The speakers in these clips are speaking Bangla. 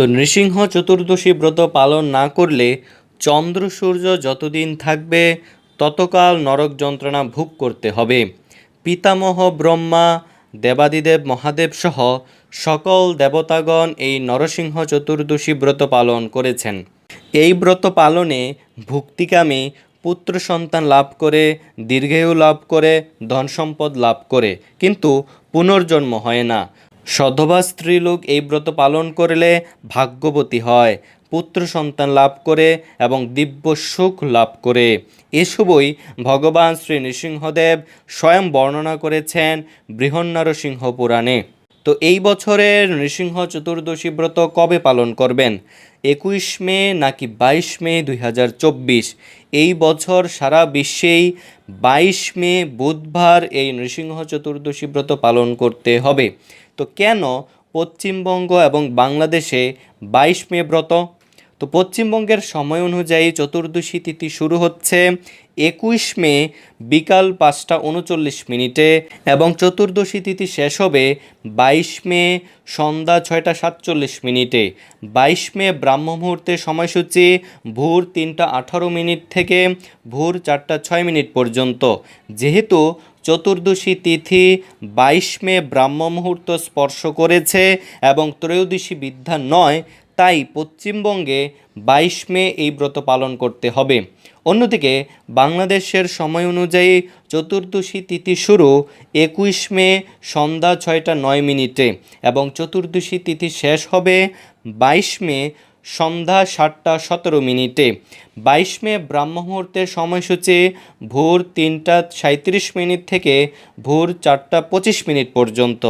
তো নৃসিংহ চতুর্দশী ব্রত পালন না করলে চন্দ্র সূর্য যতদিন থাকবে, ততকাল নরক যন্ত্রণা ভোগ করতে হবে। পিতামহ, ব্রহ্মা, দেবাদিদেব, মহাদেব সহ সকল দেবতাগণ এই নরসিংহ চতুর্দশী ব্রত পালন করেছেন। এই ব্রত পালনে ভুক্তিকামী পুত্র সন্তান লাভ করে, দীর্ঘায়ু লাভ করে ধন সম্পদ লাভ করে, কিন্তু পুনর্জন্ম হয় না। সধবা স্ত্রীলোক এই ব্রত পালন করলে ভাগ্যবতী হয়, পুত্র সন্তান লাভ করে এবং দিব্য সুখ লাভ করে। এসবই ভগবান শ্রী নৃসিংহদেব স্বয়ং বর্ণনা করেছেন বৃহন্নরসিংহ পুরাণে। তো এই বছরের নৃসিংহ চতুর্দশী ব্রত কবে পালন করবেন? একুশ মে নাকি বাইশ মে দুই হাজার চব্বিশ? এই বছর সারা বিশ্বেই বাইশ মে বুধবার এই নৃসিংহ চতুর্দশী ব্রত পালন করতে হবে। তো কেন পশ্চিমবঙ্গ এবং বাংলাদেশে বাইশ মে ব্রত? তো পশ্চিমবঙ্গের সময় অনুযায়ী চতুর্দশী তিথি শুরু হচ্ছে একুশ মে বিকাল পাঁচটা উনচল্লিশ মিনিটে এবং চতুর্দশী তিথি শেষ হবে বাইশ মে সন্ধ্যা ছয়টা সাতচল্লিশ মিনিটে। বাইশ মে ব্রাহ্ম মুহূর্তের সময়সূচি ভোর তিনটা আঠারো মিনিট থেকে ভোর চারটা ছয় মিনিট পর্যন্ত। যেহেতু চতুর্দশী তিথি বাইশ মে ব্রাহ্ম মুহূর্ত স্পর্শ করেছে এবং ত্রয়োদশী বিদ্যা নয়, তাই পশ্চিমবঙ্গে বাইশ মে এই ব্রত পালন করতে হবে। অন্যদিকে, বাংলাদেশের সময় অনুযায়ী চতুর্দশী তিথি শুরু একুশ মে সন্ধ্যা ছয়টা নয় মিনিটে এবং চতুর্দশী তিথি শেষ হবে বাইশ মে সন্ধ্যা সাতটা সতেরো মিনিটে। বাইশ মে ব্রাহ্ম মুহূর্তের সময়সূচি, ভোর তিনটা সাঁত্রিশ মিনিট থেকে ভোর চারটা পঁচিশ মিনিট পর্যন্ত।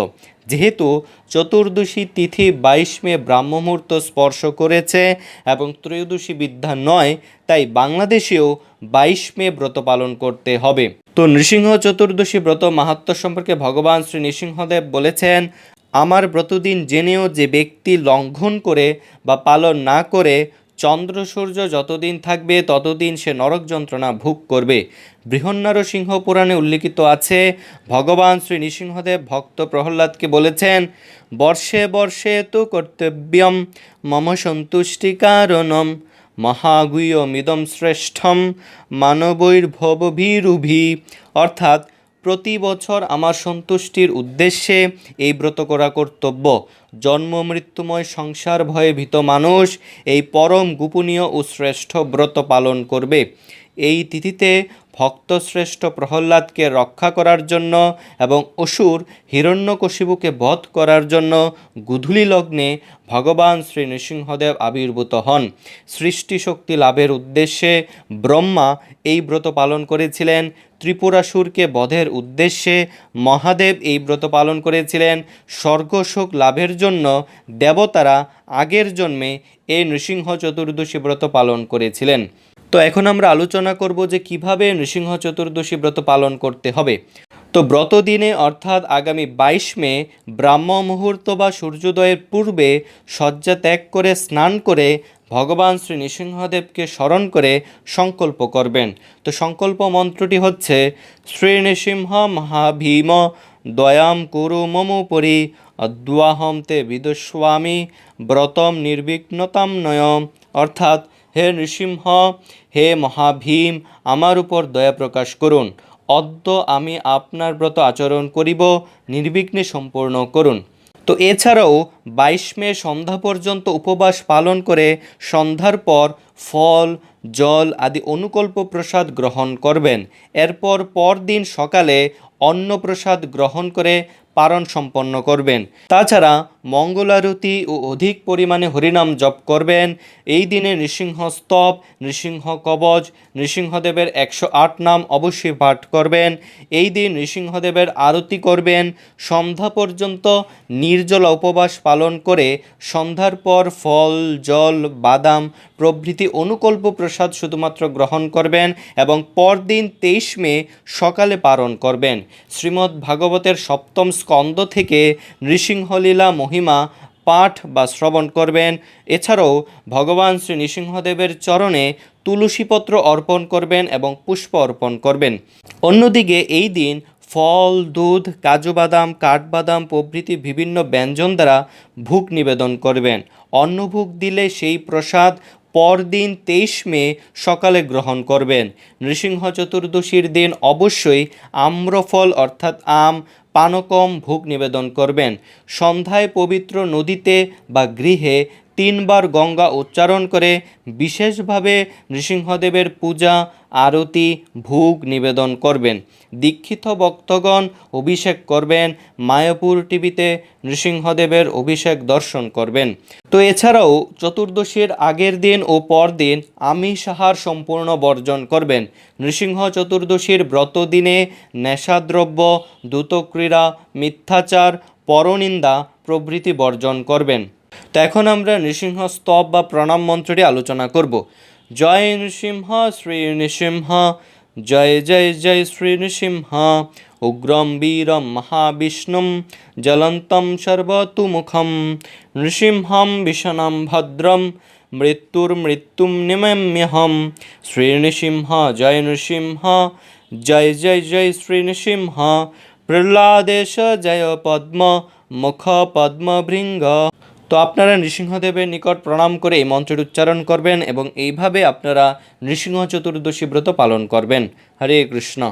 যেহেতু চতুর্দশী তিথি বাইশ মে ব্রাহ্ম মুহূর্ত স্পর্শ করেছে এবং ত্রয়োদশী বিদ্যা নয়, তাই বাংলাদেশেও বাইশ মে ব্রত পালন করতে হবে। তো নৃসিংহ চতুর্দশী ব্রত মাহাত্ম সম্পর্কে ভগবান শ্রী নৃসিংহদেব বলেছেন আমার ব্রতদিন জেনেও যে ব্যক্তি লঙ্ঘন করে বা পালন না করে চন্দ্র সূর্য যতদিন থাকবে, ততদিন সে নরক যন্ত্রণা ভোগ করবে। বৃহন্নরসিংহ পুরাণে উল্লিখিত আছে, ভগবান শ্রী নৃসিংহদেব ভক্ত প্রহ্লাদকে বলেছেন, বর্ষে বর্ষে তু কর্তব্যম, মম সন্তুষ্টি কারণম মহাগুয়মিদম শ্রেষ্ঠম, মানবৈর্ভবভীরুভি। অর্থাৎ প্রতি বছর আমার সন্তুষ্টির উদ্দেশ্যে এই ব্রত করা কর্তব্য। জন্ম, মৃত্যুময় সংসার ভয়ে ভীত মানুষ এই পরম গোপনীয় ও শ্রেষ্ঠ ব্রত পালন করবে। এই তিথিতে ভক্তশ্রেষ্ঠ প্রহ্লাদকে রক্ষা করার জন্য এবং অসুর হিরণ্যকশিবুকে বধ করার জন্য গুধূলি লগ্নে ভগবান শ্রী নৃসিংহদেব আবির্ভূত হন। সৃষ্টি শক্তি লাভের উদ্দেশ্যে ব্রহ্মা এই ব্রত পালন করেছিলেন। ত্রিপুরাসুরকে বধের উদ্দেশ্যে মহাদেব এই ব্রত পালন করেছিলেন। স্বর্গসুখ লাভের জন্য দেবতারা আগের জন্মে এই নৃসিংহ চতুর্দশী ব্রত পালন করেছিলেন। তো এখন আমরা আলোচনা করব যে কীভাবে নৃসিংহ চতুর্দশী ব্রত পালন করতে হবে। তো ব্রত দিনে অর্থাৎ আগামী বাইশ মে ব্রাহ্ম মুহূর্ত বা সূর্যোদয়ের পূর্বে শয্যা ত্যাগ করে, স্নান করে ভগবান শ্রী নৃসিংহদেবকে স্মরণ করে সংকল্প করবেন। তো সংকল্প মন্ত্রটি হচ্ছে, শ্রী নৃসিংহ মহাভীম দয়াম কুরু মমোপরি অদ্বাহম তে বিদস্বামী ব্রতম নির্বিঘ্নতাম নয়ম। অর্থাৎ হে নৃসিংহ, হে মহাভীম, আমার উপর দয়া প্রকাশ করুন। অদ্য আমি আপনার ব্রত আচরণ করিব, নির্বিঘ্নে সম্পূর্ণ করুন। তো এছাড়াও বাইশ মে সন্ধ্যা পর্যন্ত উপবাস পালন করে সন্ধ্যার পর ফল, জল আদি অনুকল্প প্রসাদ গ্রহণ করবেন। এরপর পরদিন সকালে অন্নপ্রসাদ গ্রহণ করে পারণ সম্পন্ন করবেন। তাছাড়া মঙ্গলারতি ও অধিক পরিমাণে হরিনাম জপ করবেন। এই দিনে নৃসিংহ স্তব, নৃসিংহ কবচ নৃসিংহদেবের একশো আট নাম অবশ্যই পাঠ করবেন। এই দিন নৃসিংহদেবের আরতি করবেন। সন্ধ্যা পর্যন্ত নির্জল উপবাস পালন করে সন্ধ্যার পর ফল, জল, বাদাম প্রভৃতি অনুকল্প প্রসাদ শুধুমাত্র গ্রহণ করবেন এবং পরদিন তেইশ মে সকালে পালন করবেন। শ্রীমদ্ ভাগবতের সপ্তম স্কন্দ থেকে নৃসিংহলীলা মহিমা পাঠ বা শ্রবণ করবেন। এছাড়াও ভগবান শ্রী নৃসিংহদেবের চরণে তুলসীপত্র অর্পণ করবেন এবং পুষ্প অর্পণ করবেন। অন্যদিকে এই দিন ফল, দুধ, কাজু বাদাম কাঠবাদাম প্রভৃতি বিভিন্ন ব্যঞ্জন দ্বারা ভোগ নিবেদন করবেন। অন্নভোগ দিলে সেই প্রসাদ পরদিন তেইশ মে সকালে গ্রহণ করবেন। নৃসিংহ চতুর্দশীর দিন অবশ্যই আম্রফল অর্থাৎ আম, পানকম ভোগ নিবেদন করবেন। সন্ধ্যায় পবিত্র নদীতে বা গৃহে তিনবার গঙ্গা উচ্চারণ করে বিশেষভাবে নৃসিংহদেবের পূজা, আরতি, ভোগ নিবেদন করবেন। দীক্ষিত ভক্তগণ অভিষেক করবেন, মায়াপুর টিভিতে নৃসিংহদেবের অভিষেক দর্শন করবেন। তো এছাড়াও চতুর্দশীর আগের দিন ও পরদিন আমিষ আহার সম্পূর্ণ বর্জন করবেন। নৃসিংহ চতুর্দশীর ব্রত দিনে নেশাদ্রব্য, দ্রুতক্রীড়া, মিথ্যাচার, পরনিন্দা প্রভৃতি বর্জন করবেন। তো এখন আমরা নৃসিংহ স্তব বা প্রণাম মন্ত্রটি আলোচনা করব। জয় নৃসিংহ, শ্রী নৃসিংহ। জয় জয় জয়, শ্রী নৃসিংহ। উগ্রম, বীরম, মহাবিষ্ণুম। জ্বলন্তম সর্বতুমুখম। নৃসিংহম, বিষণম, ভদ্রম। মৃত্যুর্মৃত্যুম নিমম্যহম। শ্রী নৃসিংহ, জয় নৃসিংহ। জয় জয় জয়, শ্রী নৃসিংহ। প্রহ্লাদেশ, জয় পদ্ম। মুখ পদ্মভৃঙ্গ তো আপনারা নৃসিংহদেবের নিকট প্রণাম করে এই মন্ত্রের উচ্চারণ করবেন এবং এইভাবে আপনারা নৃসিংহ চতুর্দশী ব্রত পালন করবেন। হরে কৃষ্ণ।